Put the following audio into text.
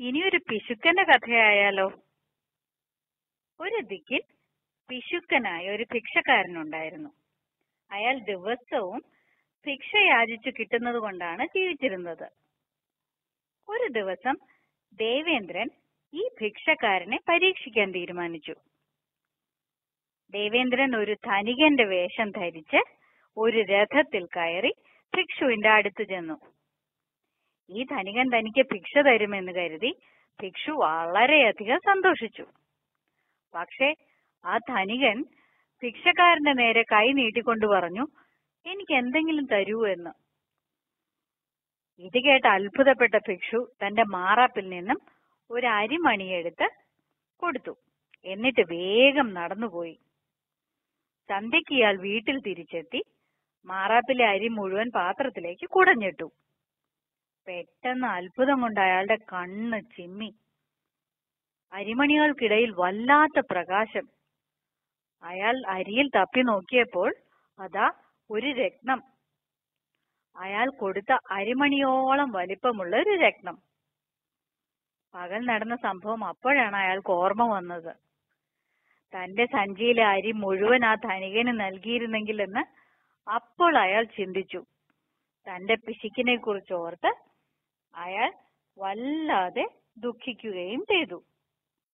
ഇനിയൊരു പിശുക്കന്റെ കഥയായാലോ? ഒരു ദിക്കിൽ പിശുക്കനായ ഒരു ഭിക്ഷക്കാരനുണ്ടായിരുന്നു. അയാൾ ദിവസവും ഭിക്ഷ യാചിച്ചു കിട്ടുന്നത് കൊണ്ടാണ് ജീവിച്ചിരുന്നത്. ഒരു ദിവസം ദേവേന്ദ്രൻ ഈ ഭിക്ഷക്കാരനെ പരീക്ഷിക്കാൻ തീരുമാനിച്ചു. ദേവേന്ദ്രൻ ഒരു ധനികന്റെ വേഷം ധരിച്ച് ഒരു രഥത്തിൽ കയറി ഭിക്ഷുവിന്റെ അടുത്ത് ചെന്നു. ഈ ധനികൻ തനിക്ക് ഭിക്ഷ തരുമെന്ന് കരുതി ഭിക്ഷു വളരെയധികം സന്തോഷിച്ചു. പക്ഷേ ആ ധനികൻ ഭിക്ഷക്കാരന്റെ നേരെ കൈ നീട്ടിക്കൊണ്ട് പറഞ്ഞു എനിക്ക് എന്തെങ്കിലും തരൂ എന്ന്. ഇത് കേട്ട് അത്ഭുതപ്പെട്ട ഭിക്ഷു തന്റെ മാറാപ്പിൽ നിന്നും ഒരു അരിമണിയെടുത്ത് കൊടുത്തു. എന്നിട്ട് വേഗം നടന്നുപോയി. സന്ധ്യയ്ക്ക് ഇയാൾ വീട്ടിൽ തിരിച്ചെത്തി മാറാപ്പിലെ അരി മുഴുവൻ പാത്രത്തിലേക്ക് കുടഞ്ഞിട്ടു. പെട്ടെന്ന് അത്ഭുതം കൊണ്ട് അയാളുടെ കണ്ണ് ചിമ്മി. അരിമണികൾക്കിടയിൽ വല്ലാത്ത പ്രകാശം. അയാൾ അരിയിൽ തപ്പി നോക്കിയപ്പോൾ അതാ ഒരു രത്നം. അയാൾ കൊടുത്ത അരിമണിയോളം വലിപ്പമുള്ള ഒരു രത്നം. പകൽ നടന്ന സംഭവം അപ്പോഴാണ് അയാൾക്ക് ഓർമ്മ വന്നത്. തന്റെ സഞ്ചിയിലെ അരി മുഴുവൻ ആ ധനികന് നൽകിയിരുന്നെങ്കിൽ എന്ന് അപ്പോൾ അയാൾ ചിന്തിച്ചു. തന്റെ പിശുക്കിനെ കുറിച്ച് ഓർത്ത് അയാൾ വല്ലാതെ ദുഃഖിക്കുകയും ചെയ്തു.